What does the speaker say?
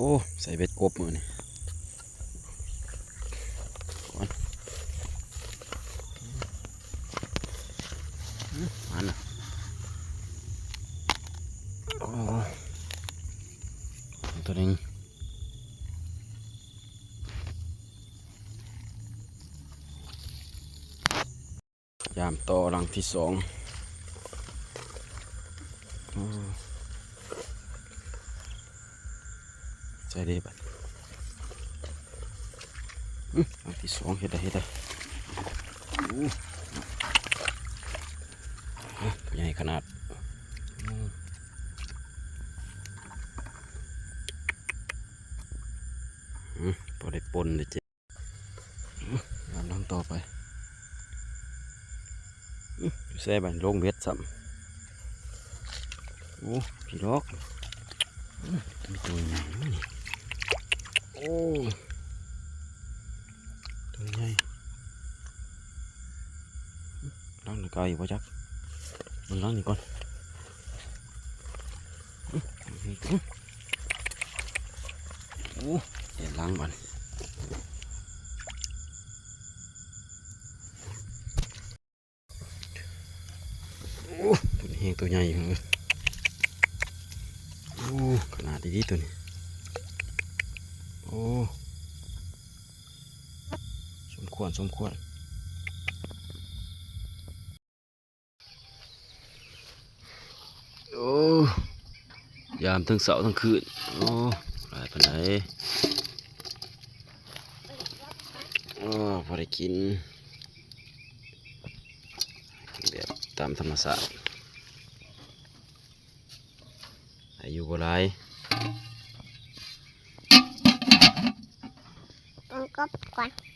โอ้ ใส่เบ็ดกบมือนี่ก่อนอื้อมันอะโอ้ตัวนึงยามต่อหลังที่สองโอ้ ใส่ได้บัดอื้อหลังที่สองเฮ็ดได้เฮ็ดได้อู้อะใหญ่ขนาดอืมพอได้ปนเลยเจ๊อื้อยามน้ำต่อไปอยู่แซ่บันลงเบ็ดซ้ำโอ้พี่ล็อกมีตัวใหญ่ โอ้ตัวใหญ่ล้างหน้าไก่ป่ะจักมันล้างนี่ก่อนอื้ออื้ออื้อโอ้เดี๋ยวล้างมันโอ้ตัวนี้เองตัวใหญ่อยู่เลยโอ้ขนาดดีๆตัวนี้ โอ้สมควรสมควรโอ้ยามทั้งเสาร์ทั้งคืนโอ้หลายปันไหนโอ้พอได้กินแบบตามธรรมชาติอายุบ่หลาย กบก่อน